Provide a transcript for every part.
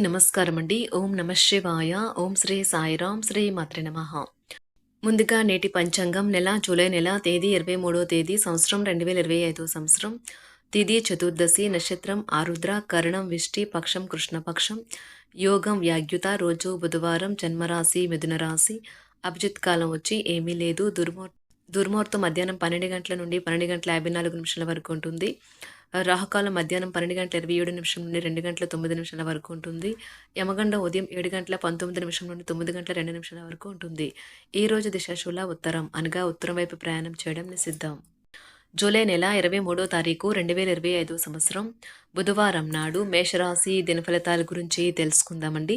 నమస్కారం అండి ఓం నమ శివాయ. ఓం శ్రీ సాయిరాం శ్రీ మాత్ర నమ. ముందుగా నేటి పంచాంగం నెల జూలై నెల తేదీ ఇరవై మూడో తేదీ సంవత్సరం రెండు వేల ఇరవై ఐదో సంవత్సరం. తిథి చతుర్దశి నక్షత్రం ఆరుద్ర కరణం విష్టి పక్షం కృష్ణపక్షం. యోగం వ్యాగ్యుత రోజు బుధవారం జన్మరాశి మిథున రాశి అభిజిత్ కాలం వచ్చి ఏమీ లేదు. దుర్మో దుర్ముహూర్తం మధ్యాహ్నం పన్నెండు గంటల నుండి పన్నెండు గంటల యాభై నాలుగు నిమిషాల వరకు ఉంటుంది. రాహుకాలం మధ్యాహ్నం పన్నెండు గంటల ఇరవై ఏడు నిమిషం నుండి రెండు గంటల తొమ్మిది నిమిషాల వరకు ఉంటుంది. యమగండ ఉదయం ఏడు గంటల పంతొమ్మిది నిమిషం నుండి తొమ్మిది గంటల రెండు నిమిషాల వరకు ఉంటుంది. ఈ రోజు దిశాశూల ఉత్తరం అనగా ఉత్తరం వైపు ప్రయాణం చేయడం నిషిద్ధం. జూలై నెల ఇరవై మూడో తారీఖు రెండు వేల ఇరవై ఐదో సంవత్సరం బుధవారం నాడు మేషరాశి దినఫలితాల గురించి తెలుసుకుందామండి.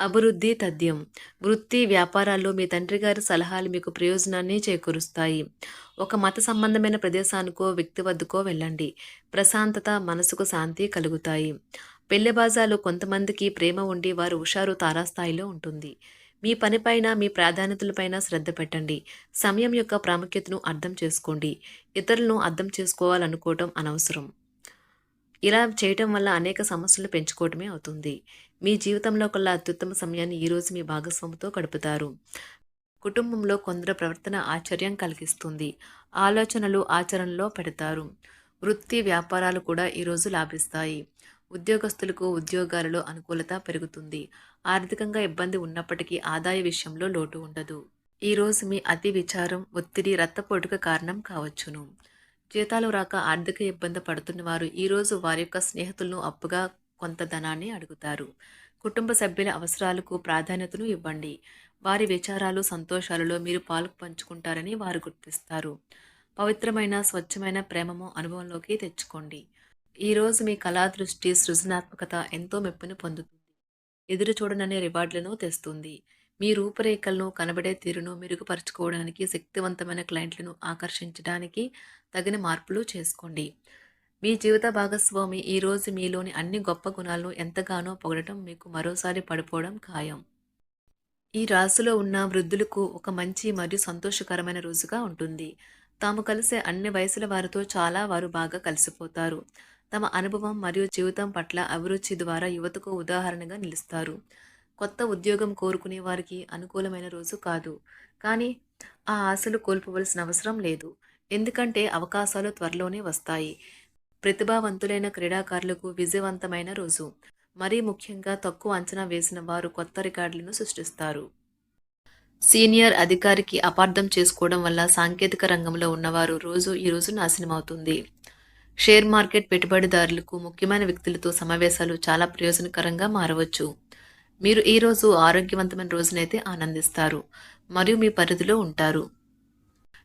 అభివృద్ధి తథ్యం. వృత్తి వ్యాపారాల్లో మీ తండ్రి గారి సలహాలు మీకు ప్రయోజనాన్ని చేకూరుస్తాయి. ఒక మత సంబంధమైన ప్రదేశానికో వ్యక్తి వద్దకో వెళ్ళండి. ప్రశాంతత మనసుకు శాంతి కలుగుతాయి. పెళ్ళి బాజాలు కొంతమందికి ప్రేమ ఉండి వారు హుషారు తారాస్థాయిలో ఉంటుంది. మీ పనిపైన మీ ప్రాధాన్యతలపైన శ్రద్ధ పెట్టండి. సమయం యొక్క ప్రాముఖ్యతను అర్థం చేసుకోండి. ఇతరులను అర్థం చేసుకోవాలనుకోవటం అనవసరం. ఇలా చేయటం వల్ల అనేక సమస్యలు పెంచుకోవటమే అవుతుంది. మీ జీవితంలో కల్లా అత్యుత్తమ సమయాన్ని ఈరోజు మీ భాగస్వామితో గడుపుతారు. కుటుంబంలో కొందరు ప్రవర్తన ఆశ్చర్యం కలిగిస్తుంది. ఆలోచనలు ఆచరణలో పెడతారు. వృత్తి వ్యాపారాలు కూడా ఈరోజు లాభిస్తాయి. ఉద్యోగస్తులకు ఉద్యోగాలలో అనుకూలత పెరుగుతుంది. ఆర్థికంగా ఇబ్బంది ఉన్నప్పటికీ ఆదాయ విషయంలో లోటు ఉండదు. ఈరోజు మీ అతి విచారం ఒత్తిడి రక్తపోటుకు కారణం కావచ్చును. జీతాలు రాక ఆర్థిక ఇబ్బంది పడుతున్న వారు ఈరోజు వారి యొక్క స్నేహితులను అప్పుగా కొంత ధనాన్ని అడుగుతారు. కుటుంబ సభ్యుల అవసరాలకు ప్రాధాన్యతను ఇవ్వండి. వారి విచారాలు సంతోషాలలో మీరు పాలు పంచుకుంటారని వారు గుర్తిస్తారు. పవిత్రమైన స్వచ్ఛమైన ప్రేమము అనుభవంలోకి తెచ్చుకోండి. ఈరోజు మీ కళా దృష్టి సృజనాత్మకత ఎంతో మెప్పును పొందుతుంది. ఎదురు చూడననే రివార్డులను తెస్తుంది. మీ రూపురేఖలను కనబడే తీరును మెరుగుపరచుకోవడానికి శక్తివంతమైన క్లయింట్లను ఆకర్షించడానికి తగిన మార్పులు చేసుకోండి. మీ జీవిత భాగస్వామి ఈరోజు మీలోని అన్ని గొప్ప గుణాలను ఎంతగానో పొగడటం మీకు మరోసారి పడిపోవడం ఖాయం. ఈ రాశిలో ఉన్న వృద్ధులకు ఒక మంచి మరియు సంతోషకరమైన రోజుగా ఉంటుంది. తాము కలిసే అన్ని వయసుల వారితో చాలా వారు బాగా కలిసిపోతారు. తమ అనుభవం మరియు జీవితం పట్ల అభిరుచి ద్వారా యువతకు ఉదాహరణగా నిలుస్తారు. కొత్త ఉద్యోగం కోరుకునే వారికి అనుకూలమైన రోజు కాదు. కానీ ఆ ఆశలు కోల్పోవలసిన అవసరం లేదు. ఎందుకంటే అవకాశాలు త్వరలోనే వస్తాయి. ప్రతిభావంతులైన క్రీడాకారులకు విజయవంతమైన రోజు. మరీ ముఖ్యంగా తక్కువ అంచనా వేసిన వారు కొత్త రికార్డులను సృష్టిస్తారు. సీనియర్ అధికారికి అపార్థం చేసుకోవడం వల్ల సాంకేతిక రంగంలో ఉన్నవారు రోజు ఈ రోజు నాశనమవుతుంది. షేర్ మార్కెట్ పెట్టుబడిదారులకు ముఖ్యమైన వ్యక్తులతో సమావేశాలు చాలా ప్రయోజనకరంగా మారవచ్చు. మీరు ఈరోజు ఆరోగ్యవంతమైన రోజునైతే ఆనందిస్తారు. మరియు మీ పరిధిలో ఉంటారు.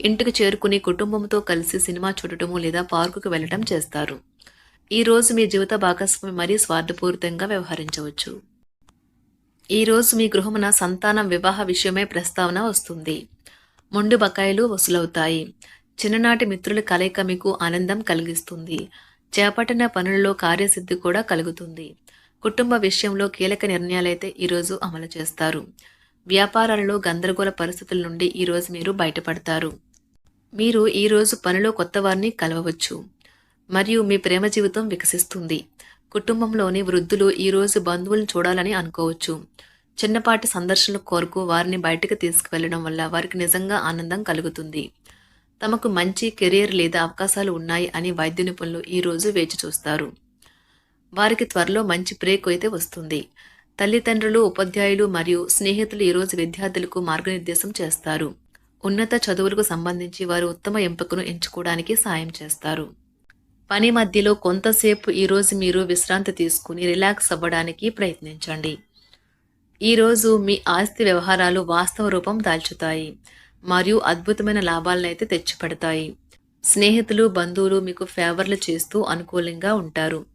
ఇంటికి చేరుకుని కుటుంబంతో కలిసి సినిమా చూడటము లేదా పార్కుకు వెళ్ళటం చేస్తారు. ఈ రోజు మీ జీవిత భాగస్వామి మరీ స్వార్థపూరితంగా వ్యవహరించవచ్చు. ఈ రోజు మీ గృహమున సంతానం వివాహ విషయమే ప్రస్తావన వస్తుంది. మొండు బకాయిలు వసూలవుతాయి. చిన్ననాటి మిత్రుల కలయిక మీకు ఆనందం కలిగిస్తుంది. చేపట్టిన పనులలో కార్యసిద్ధి కూడా కలుగుతుంది. కుటుంబ విషయంలో కీలక నిర్ణయాలైతే ఈరోజు అమలు చేస్తారు. వ్యాపారాలలో గందరగోళ పరిస్థితుల నుండి ఈరోజు మీరు బయటపడతారు. మీరు ఈరోజు పనిలో కొత్త వారిని కలవవచ్చు మరియు మీ ప్రేమ జీవితం వికసిస్తుంది. కుటుంబంలోని వృద్ధులు ఈరోజు బంధువులను చూడాలని అనుకోవచ్చు. చిన్నపాటి సందర్శనల కోరుకు వారిని బయటకు తీసుకువెళ్ళడం వల్ల వారికి నిజంగా ఆనందం కలుగుతుంది. తమకు మంచి కెరీర్ లేదా అవకాశాలు ఉన్నాయి అని వైద్య నిపుణులు ఈరోజు వేచి చూస్తారు. వారికి త్వరలో మంచి బ్రేక్ అయితే వస్తుంది. తల్లిదండ్రులు ఉపాధ్యాయులు మరియు స్నేహితులు ఈరోజు విద్యార్థులకు మార్గనిర్దేశం చేస్తారు. ఉన్నత చదువులకు సంబంధించి వారు ఉత్తమ ఎంపికను ఎంచుకోవడానికి సాయం చేస్తారు. పని మధ్యలో కొంతసేపు ఈరోజు మీరు విశ్రాంతి తీసుకుని రిలాక్స్ అవ్వడానికి ప్రయత్నించండి. ఈరోజు మీ ఆస్తి వ్యవహారాలు వాస్తవ రూపం దాల్చుతాయి మరియు అద్భుతమైన లాభాలనైతే తెచ్చిపెడతాయి. స్నేహితులు బంధువులు మీకు ఫేవర్లు చేస్తూ అనుకూలంగా ఉంటారు.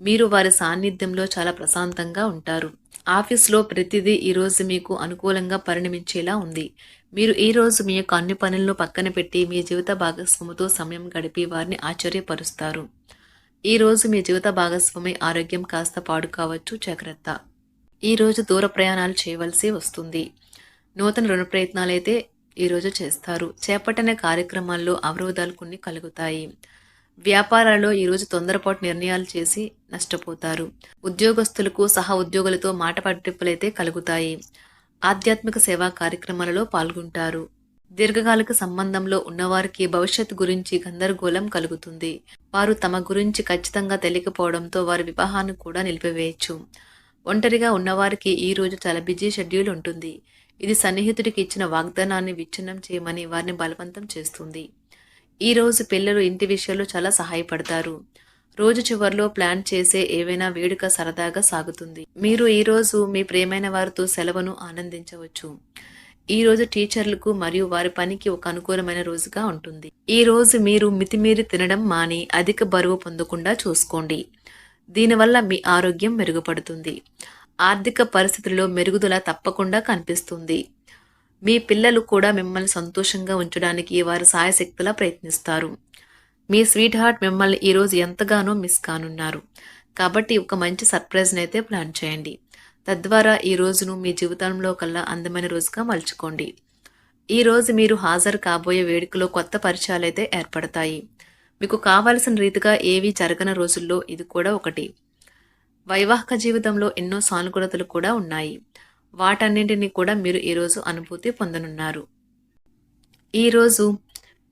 మీరు వారి సాన్నిధ్యంలో చాలా ప్రశాంతంగా ఉంటారు. ఆఫీస్లో ప్రతిదీ ఈరోజు మీకు అనుకూలంగా పరిణమించేలా ఉంది. మీరు ఈరోజు మీ యొక్క అన్ని పనులను పక్కన పెట్టి మీ జీవిత భాగస్వామితో సమయం గడిపి వారిని ఆశ్చర్యపరుస్తారు. ఈరోజు మీ జీవిత భాగస్వామి ఆరోగ్యం కాస్త పాడు కావచ్చు జాగ్రత్త. ఈరోజు దూర ప్రయాణాలు చేయవలసి వస్తుంది. నూతన రుణ ప్రయత్నాలైతే ఈరోజు చేస్తారు. చేపట్టిన కార్యక్రమాల్లో అవరోధాలు కొన్ని కలుగుతాయి. వ్యాపారాల్లో ఈరోజు తొందరపాటు నిర్ణయాలు చేసి నష్టపోతారు. ఉద్యోగస్తులకు సహా ఉద్యోగులతో మాట పట్టింపులైతే కలుగుతాయి. ఆధ్యాత్మిక సేవా కార్యక్రమాలలో పాల్గొంటారు. దీర్ఘకాలిక సంబంధంలో ఉన్నవారికి భవిష్యత్తు గురించి గందరగోళం కలుగుతుంది. వారు తమ గురించి ఖచ్చితంగా తెలియకపోవడంతో వారి వివాహాన్ని కూడా నిలిపివేయచ్చు. ఒంటరిగా ఉన్నవారికి ఈ రోజు చాలా బిజీ షెడ్యూల్ ఉంటుంది. ఇది సన్నిహితుడికి ఇచ్చిన వాగ్దానాన్ని విచ్ఛిన్నం చేయమని వారిని బలవంతం చేస్తుంది. ఈ రోజు పిల్లలు ఇంటి విషయాల్లో చాలా సహాయపడతారు. రోజు చివరిలో ప్లాన్ చేసే ఏవైనా వేడుక సరదాగా సాగుతుంది. మీరు ఈరోజు మీ ప్రియమైన వారితో సెలవును ఆనందించవచ్చు. ఈ రోజు టీచర్లకు మరియు వారి పనికి ఒక అనుకూలమైన రోజుగా ఉంటుంది. ఈ రోజు మీరు మితిమీరి తినడం మాని అధిక బరువు పొందకుండా చూసుకోండి. దీనివల్ల మీ ఆరోగ్యం మెరుగుపడుతుంది. ఆర్థిక పరిస్థితుల్లో మెరుగుదల తప్పకుండా కనిపిస్తుంది. మీ పిల్లలు కూడా మిమ్మల్ని సంతోషంగా ఉంచడానికి వారి సాయశక్తులా ప్రయత్నిస్తారు. మీ స్వీట్ హార్ట్ మిమ్మల్ని ఈరోజు ఎంతగానో మిస్ కానున్నారు. కాబట్టి ఒక మంచి సర్ప్రైజ్ని అయితే ప్లాన్ చేయండి. తద్వారా ఈ రోజును మీ జీవితంలో కల్లా అందమైన రోజుగా మలుచుకోండి. ఈ రోజు మీరు హాజరు కాబోయే వేడుకలో కొత్త పరిచయాలు అయితే ఏర్పడతాయి. మీకు కావలసిన రీతిగా ఏవి జరగని రోజుల్లో ఇది కూడా ఒకటి. వైవాహిక జీవితంలో ఎన్నో సానుకూలతలు కూడా ఉన్నాయి. వాటన్నింటినీ కూడా మీరు ఈరోజు అనుభూతి పొందనున్నారు. ఈరోజు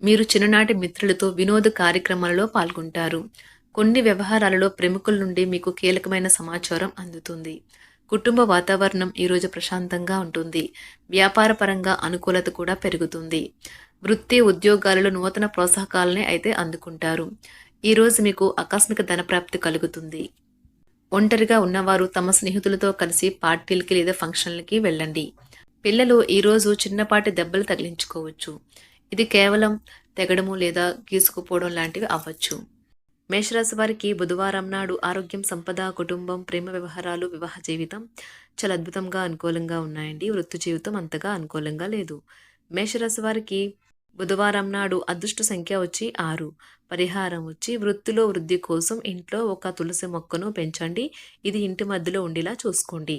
మీరు చిన్ననాటి మిత్రులతో వినోద కార్యక్రమాలలో పాల్గొంటారు. కొన్ని వ్యవహారాలలో ప్రముఖుల నుండి మీకు కీలకమైన సమాచారం అందుతుంది. కుటుంబ వాతావరణం ఈరోజు ప్రశాంతంగా ఉంటుంది. వ్యాపారపరంగా అనుకూలత కూడా పెరుగుతుంది. వృత్తి ఉద్యోగాలలో నూతన ప్రోత్సాహకాలని అయితే అందుకుంటారు. ఈరోజు మీకు ఆకస్మిక ధనప్రాప్తి కలుగుతుంది. ఒంటరిగా ఉన్నవారు తమ స్నేహితులతో కలిసి పార్టీలకి లేదా ఫంక్షన్లకి వెళ్ళండి. పిల్లలు ఈరోజు చిన్నపాటి దెబ్బలు తగిలించుకోవచ్చు. ఇది కేవలం తెగడము లేదా గీసుకుపోవడం లాంటివి అవ్వచ్చు. మేషరాశి వారికి బుధవారం నాడు ఆరోగ్యం సంపద కుటుంబం ప్రేమ వ్యవహారాలు వివాహ జీవితం చాలా అద్భుతంగా అనుకూలంగా ఉన్నాయండి. వృత్తి జీవితం అంతగా అనుకూలంగా లేదు. మేషరాశి వారికి బుధవారం నాడు అదృష్ట సంఖ్య వచ్చి ఆరు. పరిహారం వచ్చి వృత్తిలో వృద్ధి కోసం ఇంట్లో ఒక తులసి మొక్కను పెంచండి. ఇది ఇంటి మధ్యలో ఉండేలా చూసుకోండి.